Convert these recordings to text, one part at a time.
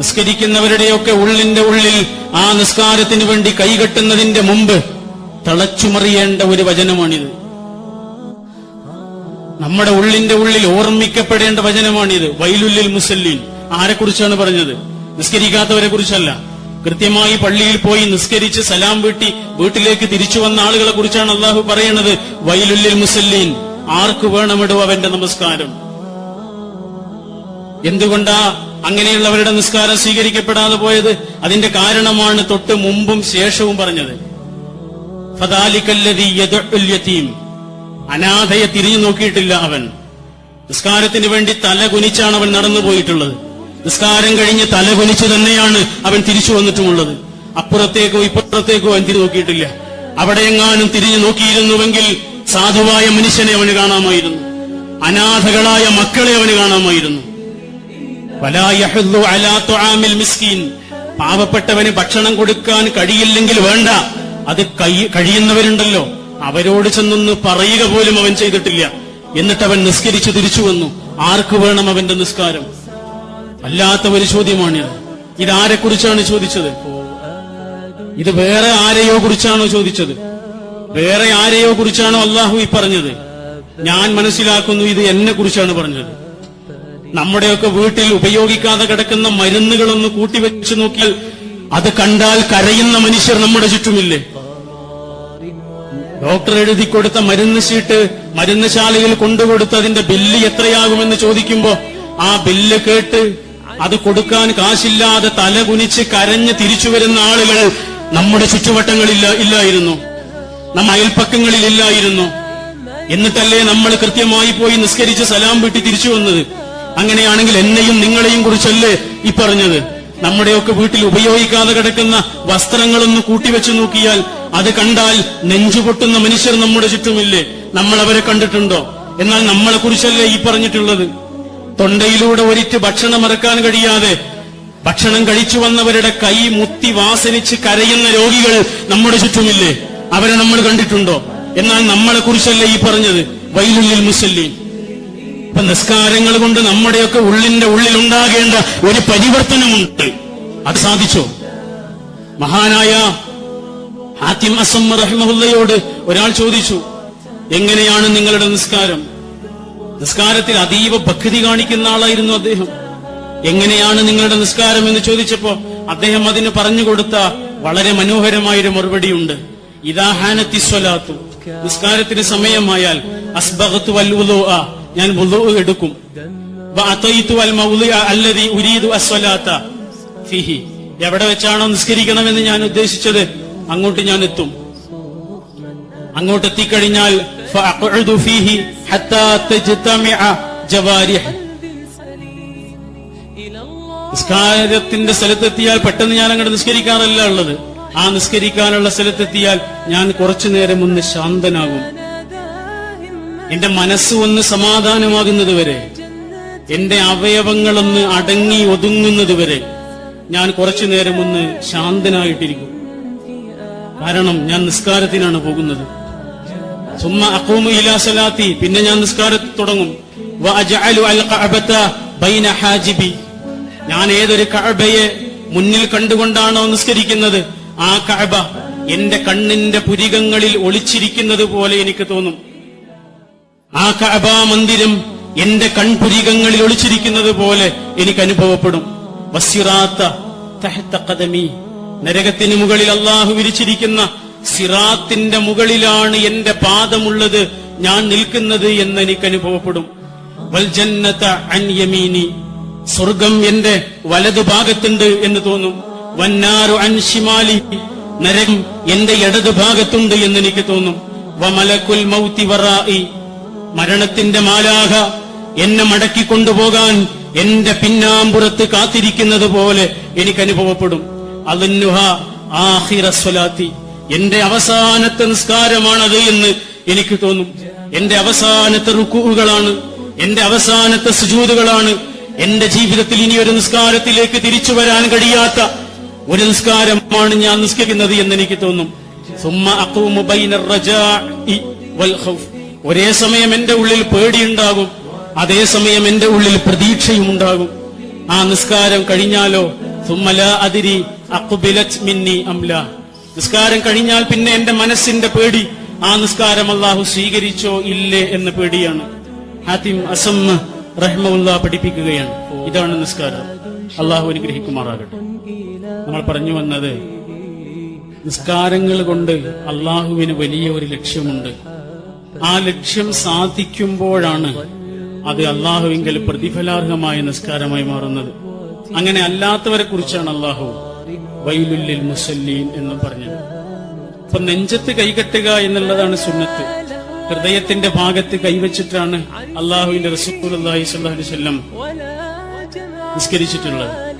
നിസ്കരിക്കുന്നവരുടെയൊക്കെ ഉള്ളിന്റെ ഉള്ളിൽ ആ നിസ്കാരത്തിന് വേണ്ടി കൈകെട്ടുന്നതിന്റെ മുമ്പ് തളച്ചുമറിയേണ്ട ഒരു വചനമാണിത്. നമ്മുടെ ഉള്ളിന്റെ ഉള്ളിൽ ഓർമ്മിക്കപ്പെടേണ്ട വചനമാണിത്. വൈലുല്ലിൽ മുസല്ലീൻ. ആരെക്കുറിച്ചാണ് പറഞ്ഞത്? നിസ്കരിക്കാത്തവരെ കുറിച്ചല്ല കൃത്യമായി പള്ളിയിൽ പോയി നിസ്കരിച്ച് സലാം വീട്ടി വീട്ടിലേക്ക് തിരിച്ചു വന്ന ആളുകളെ കുറിച്ചാണ് അള്ളാഹു പറയുന്നത് വൈലുല്ലിൽ മുസല്ലീൻ. ആർക്ക് വേണമിടും അവന്റെ നമസ്കാരം? എന്തുകൊണ്ടാ അങ്ങനെയുള്ളവരുടെ നിസ്കാരം സ്വീകരിക്കപ്പെടാതെ പോയത് അതിന്റെ കാരണമാണ് തൊട്ട് മുമ്പും ശേഷവും പറഞ്ഞത്. അനാഥയെ തിരിഞ്ഞു നോക്കിയിട്ടില്ല അവൻ. നിസ്കാരത്തിന് വേണ്ടി തല കുനിച്ചാണ് അവൻ നടന്നു പോയിട്ടുള്ളത്. നിസ്കാരം കഴിഞ്ഞ് തല കുനിച്ചു തന്നെയാണ് അവൻ തിരിച്ചു വന്നിട്ടുമുള്ളത്. അപ്പുറത്തേക്കോ ഇപ്പുറത്തേക്കോ അവൻ തിരിഞ്ഞു നോക്കിയിട്ടില്ല. അവിടെയെങ്ങാനും തിരിഞ്ഞു നോക്കിയിരുന്നുവെങ്കിൽ സാധുവായ മനുഷ്യനെ അവന് കാണാമായിരുന്നു. അനാഥകളായ മക്കളെ അവന് കാണാമായിരുന്നു. പാവപ്പെട്ടവന് ഭക്ഷണം കൊടുക്കാൻ കഴിയില്ലെങ്കിൽ വേണ്ട. അത് കഴിയുന്നവരുണ്ടല്ലോ. അവരോട് ചെന്നൊന്ന് പറയുക പോലും അവൻ ചെയ്തിട്ടില്ല. എന്നിട്ട് അവൻ നിസ്കരിച്ചു തിരിച്ചു വന്നു. ആർക്ക് വേണം അവന്റെ നിസ്കാരം? അല്ലാത്ത ഒരു ചോദ്യമാണ് ഇതാരെ കുറിച്ചാണ് ചോദിച്ചത്? ഇത് വേറെ ആരെയോ കുറിച്ചാണോ ചോദിച്ചത്? വേറെ ആരെയോ കുറിച്ചാണോ അള്ളാഹു ഈ പറഞ്ഞത്? ഞാൻ മനസ്സിലാക്കുന്നു ഇത് എന്നെ കുറിച്ചാണ് പറഞ്ഞത്. നമ്മുടെയൊക്കെ വീട്ടിൽ ഉപയോഗിക്കാതെ കിടക്കുന്ന മരുന്നുകളൊന്ന് കൂട്ടിവെച്ച് നോക്കിയാൽ അത് കണ്ടാൽ കരയുന്ന മനുഷ്യർ നമ്മുടെ ചുറ്റുമില്ലേ? ഡോക്ടർ എഴുതി കൊടുത്ത മരുന്ന് ഷീട്ട് മരുന്നുശാലയിൽ കൊണ്ടുകൊടുത്ത് അതിന്റെ ബില്ല് എത്രയാകുമെന്ന് ചോദിക്കുമ്പോ ആ ബില്ല് കേട്ട് അത് കൊടുക്കാൻ കാശില്ലാതെ തല കുനിച്ച് കരഞ്ഞ് തിരിച്ചു വരുന്ന ആളുകൾ നമ്മുടെ ചുറ്റുവട്ടങ്ങളില്ല ഇല്ലായിരുന്നു. നമ്മ അയൽപ്പക്കങ്ങളിൽ ഇല്ലായിരുന്നു. എന്നിട്ടല്ലേ നമ്മൾ കൃത്യമായി പോയി നിസ്കരിച്ച് സലാം വീട്ടി തിരിച്ചു വന്നത്? അങ്ങനെയാണെങ്കിൽ എന്നെയും നിങ്ങളെയും കുറിച്ചല്ലേ ഈ പറഞ്ഞത്? നമ്മുടെയൊക്കെ വീട്ടിൽ ഉപയോഗിക്കാതെ കിടക്കുന്ന വസ്ത്രങ്ങളൊന്ന് കൂട്ടിവെച്ച് നോക്കിയാൽ അത് കണ്ടാൽ നെഞ്ചുപൊട്ടുന്ന മനുഷ്യർ നമ്മുടെ ചുറ്റുമില്ലേ? നമ്മൾ അവരെ കണ്ടിട്ടുണ്ടോ? എന്നാൽ നമ്മളെ കുറിച്ചല്ലേ ഈ പറഞ്ഞിട്ടുള്ളത്? തൊണ്ടയിലൂടെ ഒരിറ്റ് ഭക്ഷണം ഇറക്കാൻ കഴിയാതെ ഭക്ഷണം കഴിച്ചു വന്നവരുടെ കൈ മുത്തി വാസനിച്ച് കരയുന്ന രോഗികൾ നമ്മുടെ ചുറ്റുമില്ലേ? അവരെ നമ്മൾ കണ്ടിട്ടുണ്ടോ? എന്നാൽ നമ്മളെ കുറിച്ചല്ലേ ഈ പറഞ്ഞത്? വൈലുല്ലിൽ മുസല്ലീൻ. നിസ്കാരങ്ങൾ കൊണ്ട് നമ്മുടെയൊക്കെ ഉള്ളിന്റെ ഉള്ളിൽ ഉണ്ടാകേണ്ട ഒരു പരിവർത്തനമുണ്ട്. അത് സാധിച്ചോ? മഹാനായ ഹാത്തിം അസം റഹ്മഹുല്ലയോട് ഒരാൾ ചോദിച്ചു എങ്ങനെയാണ് നിങ്ങളുടെ നിസ്കാരം? നിസ്കാരത്തിൽ അതീവ ഭക്തി കാണിക്കുന്ന ആളായിരുന്നു അദ്ദേഹം. എങ്ങനെയാണ് നിങ്ങളുടെ നിസ്കാരം? എന്ന് ചോദിച്ചപ്പോ അദ്ദേഹം അതിന് പറഞ്ഞു കൊടുത്ത വളരെ മനോഹരമായൊരു മറുപടിയുണ്ട്. ഇതാഹാനത്തി സ്വലാത്തു. നിസ്കാരത്തിന് സമയമായാൽ അസ്ബഹത്തു വൽ വുളുഅ, ഞാൻ വുളു എടുക്കും. എവിടെ വെച്ചാണോ നിസ്കരിക്കണമെന്ന് ഞാൻ ഉദ്ദേശിച്ചത് അങ്ങോട്ട് ഞാൻ എത്തും. അങ്ങോട്ട് എത്തിക്കഴിഞ്ഞാൽ നിസ്കാരത്തിന്റെ സ്ഥലത്തെത്തിയാൽ പെട്ടെന്ന് ഞാൻ അങ്ങോട്ട് നിസ്കരിക്കാറല്ല ഉള്ളത്. ആ നിസ്കരിക്കാനുള്ള സ്ഥലത്തെത്തിയാൽ ഞാൻ കുറച്ചു നേരം ഒന്ന് ശാന്തനാകും. എന്റെ മനസ്സ് ഒന്ന് സമാധാനമാകുന്നത് വരെ എന്റെ അവയവങ്ങളൊന്ന് അടങ്ങി ഒതുങ്ങുന്നത് വരെ ഞാൻ കുറച്ചു നേരം ഒന്ന് ശാന്തനായിട്ടിരിക്കും. കാരണം ഞാൻ നിസ്കാരത്തിനാണ് പോകുന്നത്. സുമ്മ അഖൂമു ഇലാ സലാത്തി പിന്നെ ഞാൻ നിസ്കാരം തുടങ്ങും. ഞാൻ ഏതൊരു കഅബയെ മുന്നിൽ കണ്ടുകൊണ്ടാണോ നിസ്കരിക്കുന്നത്? ആ കഅബ എന്റെ കണ്ണിന്റെ പുരികങ്ങളിൽ ഒളിച്ചിരിക്കുന്നത് പോലെ എനിക്ക് തോന്നും. ആ കഅബാ മന്ദിരം എന്റെ കൺപുരികങ്ങളിൽ ഒളിച്ചിരിക്കുന്നത് പോലെ എനിക്ക് അനുഭവപ്പെടും. നരകത്തിന് മുകളിൽ അള്ളാഹു വിരിച്ചിരിക്കുന്ന സിറാത്തിന്റെ മുകളിലാണ് എന്റെ പാദമുള്ളത് ഞാൻ നിൽക്കുന്നത് എന്ന് എനിക്ക് അനുഭവപ്പെടും. സ്വർഗം എന്റെ വലതു ഭാഗത്തുണ്ട് എന്ന് തോന്നും. വന്നാറു അൻ ഷിമാലി നരകം എന്റെ ഇടതു ഭാഗത്തുണ്ട് എന്ന് എനിക്ക് തോന്നും. വമലക്കുൽ മൗതി വറായി മരണത്തിന്റെ മാലാഹ എന്നെ മടക്കി കൊണ്ടുപോകാൻ എന്റെ പിന്നാമ്പുറത്ത് കാത്തിരിക്കുന്നത് പോലെ എനിക്ക് അനുഭവപ്പെടും. അലന്നുഹ ആഹിറസ്വലാത്തി എന്റെ അവസാനത്തെ നിസ്കാരമാണത് എന്ന് എനിക്ക് തോന്നും. എന്റെ അവസാനത്തെ റുക്കുകളാണ് എന്റെ അവസാനത്തെ സുജൂതുകളാണ്. എന്റെ ജീവിതത്തിൽ ഇനി ഒരു നിസ്കാരത്തിലേക്ക് തിരിച്ചു വരാൻ കഴിയാത്ത ഒരു നിസ്കാരമാണ് ഞാൻ നിസ്കരിക്കുന്നത് എന്ന് എനിക്ക് തോന്നും. സുമ്മ അക്കൂമുബൈന റജാ വൽ ഖൗഫ്. ഒരേ സമയം എന്റെ ഉള്ളിൽ പേടിയുണ്ടാകും അതേസമയം എന്റെ ഉള്ളിൽ പ്രതീക്ഷയും ഉണ്ടാകും ആ നിസ്കാരം കഴിഞ്ഞാലോ? സുമല അതിരി അക്കുബിലത് മിന്നി അംല. നിസ്കാരം കഴിഞ്ഞാൽ പിന്നെ എന്റെ മനസ്സിന്റെ പേടി ആ നിസ്കാരം അള്ളാഹു സ്വീകരിച്ചോ ഇല്ലേ എന്ന പേടിയാണ്. ഹാത്തിം അസമ്മ റഹ്മുല്ല പഠിപ്പിക്കുകയാണ്. ഇതാണ് നിസ്കാരം. അള്ളാഹു അനുഗ്രഹിക്കുമാറാകട്ടെ. നമ്മൾ പറഞ്ഞു വന്നത് നിസ്കാരങ്ങൾ കൊണ്ട് അള്ളാഹുവിന് വലിയ ഒരു ലക്ഷ്യമുണ്ട്. ആ ലക്ഷ്യം സാധിക്കുമ്പോഴാണ് അത് അള്ളാഹുവിങ്കൽ പ്രതിഫലാർഹമായ നിസ്കാരമായി മാറുന്നത്. അങ്ങനെ അല്ലാത്തവരെ കുറിച്ചാണ് അള്ളാഹു വൈലുല്ലിൽ മുസല്ലീൻ എന്ന് പറഞ്ഞത്. അപ്പൊ നെഞ്ചത്ത് കൈകെട്ടുക എന്നുള്ളതാണ് സുന്നത്ത്. ഹൃദയത്തിന്റെ ഭാഗത്ത് കൈവച്ചിട്ടാണ് അള്ളാഹുവിന്റെ റസൂൽ അള്ളാഹി സ്വല്ലാഹു വല്ലം നിസ്കരിച്ചിട്ടുള്ളത്.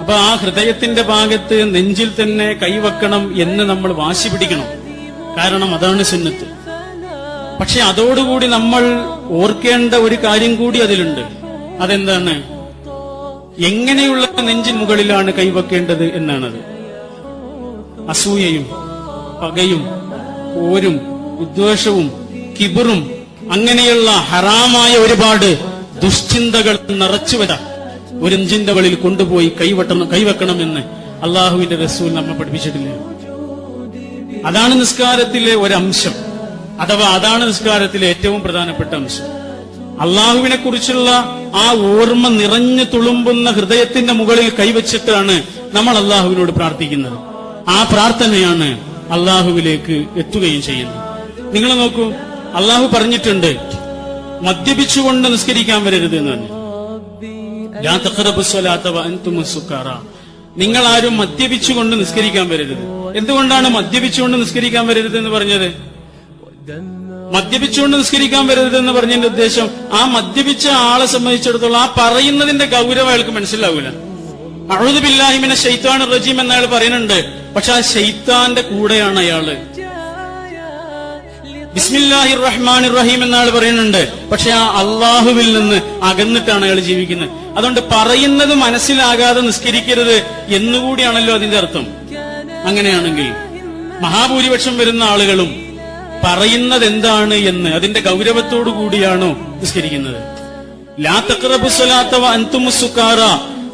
അപ്പൊ ആ ഹൃദയത്തിന്റെ ഭാഗത്ത് നെഞ്ചിൽ തന്നെ കൈവെക്കണം എന്ന് നമ്മൾ വാശി പിടിക്കണം. കാരണം അതാണ് സുന്നത്ത്. പക്ഷെ അതോടുകൂടി നമ്മൾ ഓർക്കേണ്ട ഒരു കാര്യം കൂടി അതിലുണ്ട്. അതെന്താണ്? എങ്ങനെയുള്ള നെഞ്ചിൻ മുകളിലാണ് കൈവെക്കേണ്ടത് എന്നാണത്. അസൂയയും പകയും പോരും വിദ്വേഷവും കിബറും അങ്ങനെയുള്ള ഹറാമായ ഒരുപാട് ദുശ്ചിന്തകൾ നിറച്ചുവര ഒരു നെഞ്ചിന്റെ വളിൽ കൊണ്ടുപോയി കൈവെക്കണം എന്ന് അള്ളാഹുവിന്റെ റസൂൽ നമ്മെ പഠിപ്പിച്ചിട്ടില്ല? അതാണ് നിസ്കാരത്തിലെ ഒരംശം അഥവാ അതാണ് നിസ്കാരത്തിലെ ഏറ്റവും പ്രധാനപ്പെട്ട അംശം. അള്ളാഹുവിനെ കുറിച്ചുള്ള ആ ഓർമ്മ നിറഞ്ഞു തുളുമ്പുന്ന ഹൃദയത്തിന്റെ മുകളിൽ കൈവച്ചിട്ടാണ് നമ്മൾ അള്ളാഹുവിനോട് പ്രാർത്ഥിക്കുന്നത്. ആ പ്രാർത്ഥനയാണ് അള്ളാഹുവിലേക്ക് എത്തുകയും ചെയ്യുന്നത്. നിങ്ങൾ നോക്കൂ അള്ളാഹു പറഞ്ഞിട്ടുണ്ട് മദ്യപിച്ചുകൊണ്ട് നിസ്കരിക്കാൻ വരരുത് എന്ന് പറഞ്ഞു നിങ്ങൾ ആരും മദ്യപിച്ചുകൊണ്ട് നിസ്കരിക്കാൻ വരരുത്. എന്തുകൊണ്ടാണ് മദ്യപിച്ചുകൊണ്ട് നിസ്കരിക്കാൻ വരരുത് എന്ന് പറഞ്ഞത്? മദ്യപിച്ചുകൊണ്ട് നിസ്കരിക്കാൻ വരരുതെന്ന് പറഞ്ഞതിന്റെ ഉദ്ദേശം ആ മദ്യപിച്ച ആളെ സംബന്ധിച്ചിടത്തോളം ആ പറയുന്നതിന്റെ ഗൗരവം അയാൾക്ക് മനസ്സിലാവൂല. അഴുതു ബില്ലാഹിമിനെ ഷെയ്ത്താൻ റജീം എന്ന് അയാൾ പറയുന്നുണ്ട്. പക്ഷെ ആ ഷെയ്ത്താന്റെ കൂടെയാണ് അയാൾ. ബിസ്മില്ലാഹി റഹ്മാൻ റഹീം എന്നാൾ പറയുന്നുണ്ട്. പക്ഷെ ആ അള്ളാഹുവിൽ നിന്ന് അകന്നിട്ടാണ് അയാൾ ജീവിക്കുന്നത്. അതുകൊണ്ട് പറയുന്നത് മനസ്സിലാകാതെ നിസ്കരിക്കരുത് എന്നുകൂടിയാണല്ലോ അതിന്റെ അർത്ഥം. അങ്ങനെയാണെങ്കിൽ മഹാഭൂരിപക്ഷം വരുന്ന ആളുകളും പറയുന്നത് എന്താണ് എന്ന് അതിന്റെ ഗൗരവത്തോടു കൂടിയാണോ നിസ്കരിക്കുന്നത്? ലാ തഖറബു സ്വലാത്ത വ അൻതും സുക്കാറ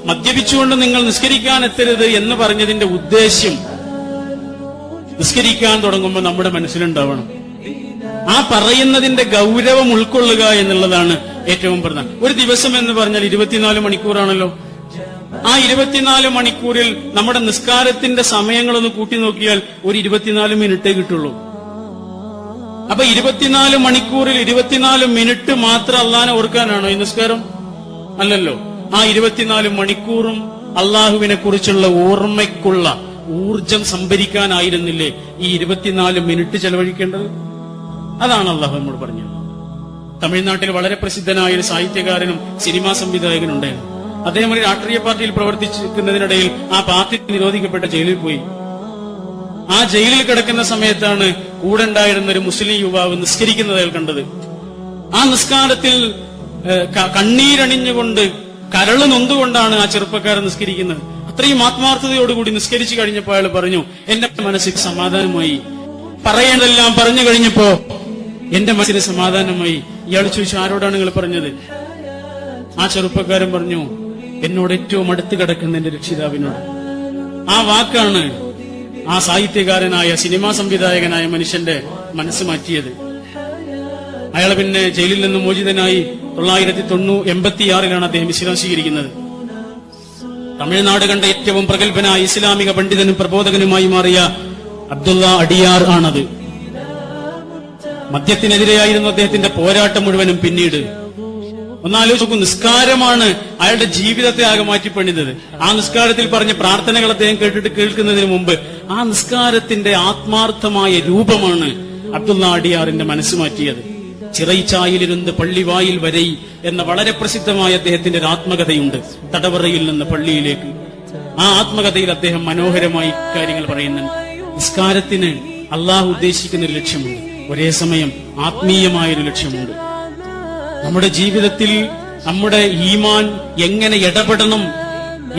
മദ്യപിച്ചുകൊണ്ട് നിങ്ങൾ നിസ്കരിക്കാൻ എത്തരുത് എന്ന് പറഞ്ഞതിന്റെ ഉദ്ദേശ്യം നിസ്കരിക്കാൻ തുടങ്ങുമ്പോൾ നമ്മുടെ മനസ്സിലുണ്ടാവണം. ആ പറയുന്നതിന്റെ ഗൗരവം ഉൾക്കൊള്ളുക എന്നുള്ളതാണ് ഏറ്റവും പ്രധാനം. ഒരു ദിവസം എന്ന് പറഞ്ഞാൽ ഇരുപത്തിനാല് മണിക്കൂറാണല്ലോ. ആ ഇരുപത്തിനാല് മണിക്കൂറിൽ നമ്മുടെ നിസ്കാരത്തിന്റെ സമയങ്ങളൊന്ന് കൂട്ടി നോക്കിയാൽ ഒരു ഇരുപത്തിനാല് മിനിറ്റേ കിട്ടുള്ളൂ. അപ്പൊ ഇരുപത്തിനാല് മണിക്കൂറിൽ ഇരുപത്തിനാല് മിനിറ്റ് മാത്രം അള്ളാനെ ഓർക്കാനാണോ ഈ നിസ്കാരം? അല്ലല്ലോ. ആ ഇരുപത്തിനാല് മണിക്കൂറും അള്ളാഹുവിനെ കുറിച്ചുള്ള ഓർമ്മയ്ക്കുള്ള ഊർജം സംഭരിക്കാനായിരുന്നില്ലേ ഈ ഇരുപത്തിനാല് മിനിറ്റ് ചെലവഴിക്കേണ്ടത്? അതാണ് അള്ളാഹു നമ്മോട് പറഞ്ഞത്. തമിഴ്നാട്ടിൽ വളരെ പ്രസിദ്ധനായ ഒരു സാഹിത്യകാരനും സിനിമാ സംവിധായകനും ഉണ്ടായിരുന്നു അദ്ദേഹം ഒരു രാഷ്ട്രീയ പാർട്ടിയിൽ പ്രവർത്തിക്കുന്നതിനിടയിൽ ആ പാർട്ടി നിരോധിക്കപ്പെട്ട ജയിലിൽ പോയി. ആ ജയിലിൽ കിടക്കുന്ന സമയത്താണ് കൂടെ ഉണ്ടായിരുന്ന ഒരു മുസ്ലിം യുവാവ് നിസ്കരിക്കുന്നത് കണ്ടത്. ആ നിസ്കാരത്തിൽ കണ്ണീരണിഞ്ഞുകൊണ്ട് കരൾ നൊന്തുകൊണ്ടാണ് ആ ചെറുപ്പക്കാരൻ നിസ്കരിക്കുന്നത്. അത്രയും ആത്മാർത്ഥതയോടുകൂടി നിസ്കരിച്ചു കഴിഞ്ഞപ്പോൾ അയാൾ പറഞ്ഞു എന്റെ മനസ്സിൽ സമാധാനമായി. പറയേണ്ടതെല്ലാം പറഞ്ഞു കഴിഞ്ഞപ്പോ എന്റെ മനസ്സിന് സമാധാനമായി. ഇയാൾ ചോദിച്ചു ആരോടാണ് നിങ്ങൾ പറഞ്ഞത്? ആ ചെറുപ്പക്കാരൻ പറഞ്ഞു എന്നോട് ഏറ്റവും അടുത്ത് കിടക്കുന്ന എന്റെ രക്ഷിതാവിനോട്. ആ വാക്കാണ് ആ സാഹിത്യകാരനായ സിനിമാ സംവിധായകനായ മനുഷ്യന്റെ മനസ്സ് മാറ്റിയത്. അയാൾ പിന്നെ ജയിലിൽ നിന്ന് മോചിതനായി തൊള്ളായിരത്തി തൊണ്ണൂ എൺപത്തിയാറിലാണ് അദ്ദേഹം ഇസ്ലാം സ്വീകരിക്കുന്നത്. തമിഴ്നാട് കണ്ട ഏറ്റവും പ്രഗത്ഭനായ ഇസ്ലാമിക പണ്ഡിതനും പ്രബോധകനുമായി മാറിയ അബ്ദുള്ള അടിയാർ ആണത്. മദ്യത്തിനെതിരെയായിരുന്നു അദ്ദേഹത്തിന്റെ പോരാട്ടം മുഴുവനും പിന്നീട്. ഒന്നാലോചിച്ചു നിസ്കാരമാണ് അയാളുടെ ജീവിതത്തെ ആകെ മാറ്റിപ്പണിതത് ആ നിസ്കാരത്തിൽ പറഞ്ഞ പ്രാർത്ഥനകൾ അദ്ദേഹം കേട്ടിട്ട് കേൾക്കുന്നതിന് മുമ്പ് ആ നിസ്കാരത്തിന്റെ ആത്മാർത്ഥമായ രൂപമാണ് അബ്ദുള്ള അടിയാറിന്റെ മനസ്സ് മാറ്റിയത്. ചിറയിച്ചായിലിരുന്ന് പള്ളിവായിൽ വരെ എന്ന വളരെ പ്രസിദ്ധമായ അദ്ദേഹത്തിന്റെ ഒരു ആത്മകഥയുണ്ട്. തടവറയിൽ നിന്ന് പള്ളിയിലേക്ക്. ആ ആത്മകഥയിൽ അദ്ദേഹം മനോഹരമായി കാര്യങ്ങൾ പറയുന്നുണ്ട്. നിസ്കാരത്തിന് അള്ളാഹു ഉദ്ദേശിക്കുന്ന ഒരു ലക്ഷ്യമുണ്ട്. ഒരേ സമയം ആത്മീയമായ ഒരു ലക്ഷ്യമുണ്ട്. നമ്മുടെ ജീവിതത്തിൽ നമ്മുടെ ഈമാൻ എങ്ങനെ ഇടപെടണം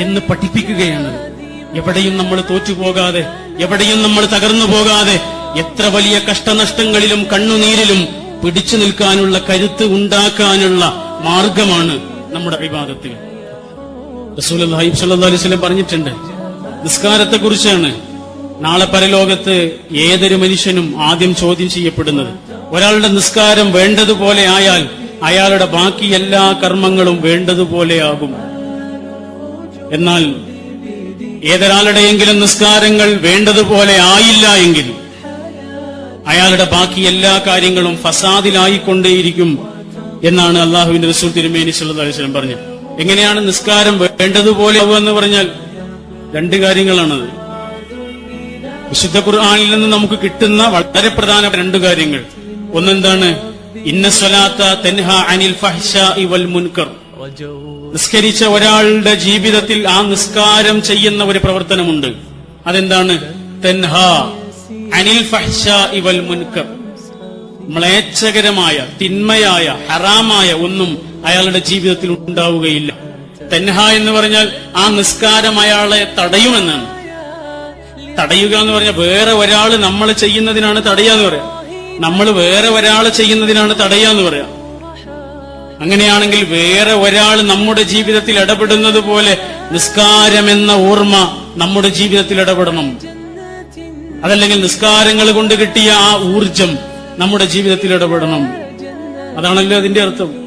എന്ന് പഠിപ്പിക്കുകയാണ്. എവിടെയും നമ്മൾ തോറ്റുപോകാതെ എവിടെയും നമ്മൾ തകർന്നു പോകാതെ എത്ര വലിയ കഷ്ടനഷ്ടങ്ങളിലും കണ്ണുനീരിലും പിടിച്ചു നിൽക്കാനുള്ള കരുത്ത് ഉണ്ടാക്കാനുള്ള മാർഗമാണ് നമ്മുടെ വിവാദത്തിൽ. റസൂൽ അലൈഹി സ്വലം പറഞ്ഞിട്ടുണ്ട് നിസ്കാരത്തെ കുറിച്ചാണ് നാളെ പരലോകത്ത് ഏതൊരു മനുഷ്യനും ആദ്യം ചോദ്യം ചെയ്യപ്പെടുന്നത്. ഒരാളുടെ നിസ്കാരം വേണ്ടതുപോലെ ആയാൽ അയാളുടെ ബാക്കി എല്ലാ കർമ്മങ്ങളും വേണ്ടതുപോലെയാകും എന്നാൽ ഏതൊരാളുടെയെങ്കിലും നിസ്കാരങ്ങൾ വേണ്ടതുപോലെ ആയില്ല എങ്കിൽ അയാളുടെ ബാക്കി എല്ലാ കാര്യങ്ങളും ഫസാദിലായിക്കൊണ്ടേയിരിക്കും എന്നാണ് അള്ളാഹുവിന്റെ റസൂൽ തിരുമേനി വസല്ലം പറഞ്ഞത്. എങ്ങനെയാണ് നിസ്കാരം വേണ്ടതുപോലെ എന്ന് പറഞ്ഞാൽ രണ്ട് കാര്യങ്ങളാണത്. വിശുദ്ധ ഖുർആാനിൽ നിന്ന് നമുക്ക് കിട്ടുന്ന വളരെ പ്രധാന രണ്ട് കാര്യങ്ങൾ. ഒന്നെന്താണ്? ഇന്ന സ്വലാത്ത തെൻഹ അനിൽ ഫഹ്ഷ ഇവൽ മുൻകർ. നിസ്കരിച്ച ഒരാളുടെ ജീവിതത്തിൽ ആ നിസ്കാരം ചെയ്യുന്ന ഒരു പ്രവർത്തനമുണ്ട്. അതെന്താണ്? അനിൽ ഫഹ്ശാഇ വൽ മുൻകർ. മ്ലേച്ഛകരമായ തിന്മയായ ഹറാമായ ഒന്നും അയാളുടെ ജീവിതത്തിൽ ഉണ്ടാവുകയില്ല. തെൻഹ എന്ന് പറഞ്ഞാൽ ആ നിസ്കാരം അയാളെ തടയുമെന്നാണ്. തടയുക എന്ന് പറഞ്ഞാൽ വേറെ ഒരാൾ നമ്മൾ ചെയ്യുന്നതിനാണ് തടയാന്ന് പറയാം. നമ്മൾ വേറെ ഒരാൾ ചെയ്യുന്നതിനാണ് തടയാന്ന് പറയാം. അങ്ങനെയാണെങ്കിൽ വേറെ ഒരാൾ നമ്മുടെ ജീവിതത്തിൽ ഇടപെടുന്നത് പോലെ നിസ്കാരം എന്ന ഓർമ്മ നമ്മുടെ ജീവിതത്തിൽ ഇടപെടണം. അതല്ലെങ്കിൽ നിസ്കാരങ്ങൾ കൊണ്ട് കിട്ടിയ ആ ഊർജം നമ്മുടെ ജീവിതത്തിൽ ഇടപെടണം. അതാണല്ലോ അതിന്റെ അർത്ഥം.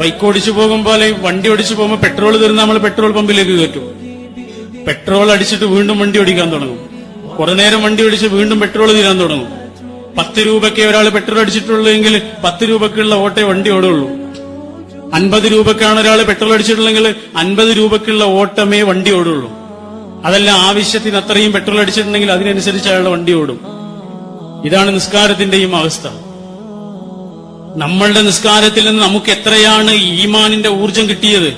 ബൈക്ക് ഓടിച്ചു പോകുമ്പോൾ വണ്ടി ഓടിച്ചു പോകുമ്പോൾ പെട്രോൾ തീർന്ന് നമ്മൾ പെട്രോൾ പമ്പിലേക്ക് കയറ്റും. പെട്രോൾ അടിച്ചിട്ട് വീണ്ടും വണ്ടി ഓടിക്കാൻ തുടങ്ങും. കുറെ നേരം വണ്ടി ഓടിച്ച് വീണ്ടും പെട്രോൾ തീരാൻ തുടങ്ങും. പത്ത് രൂപയ്ക്ക് ഒരാൾ പെട്രോൾ അടിച്ചിട്ടുള്ളെങ്കിൽ പത്ത് രൂപക്കുള്ള ഓട്ടേ വണ്ടി ഓടുള്ളൂ. അൻപത് രൂപക്കാണ് ഒരാൾ പെട്രോൾ അടിച്ചിട്ടുള്ളെങ്കിൽ അൻപത് രൂപക്കുള്ള ഓട്ടമേ വണ്ടി ഓടുള്ളൂ. അതല്ല ആവശ്യത്തിന് അത്രയും പെട്രോൾ അടിച്ചിട്ടുണ്ടെങ്കിൽ അതിനനുസരിച്ച് അയാളുടെ വണ്ടി ഓടും. ഇതാണ് നിസ്കാരത്തിന്റെയും അവസ്ഥ. നമ്മളുടെ നിസ്കാരത്തിൽ നിന്ന് നമുക്ക് എത്രയാണ് ഈമാനിന്റെ ഊർജം കിട്ടിയത്?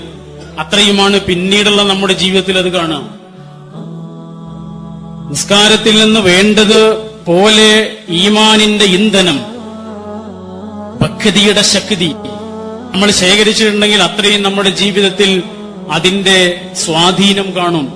അത്രയുമാണ് പിന്നീടുള്ള നമ്മുടെ ജീവിതത്തിൽ അത് കാണാം. നിസ്കാരത്തിൽ നിന്ന് വേണ്ടത് പോലെ ഈമാനിന്റെ ഇന്ധനം ഭക്തിയുടെ ശക്തി നമ്മൾ ശേഖരിച്ചിട്ടുണ്ടെങ്കിൽ അത്രയും നമ്മുടെ ജീവിതത്തിൽ അതിന്റെ സ്വാധീനം കാണും.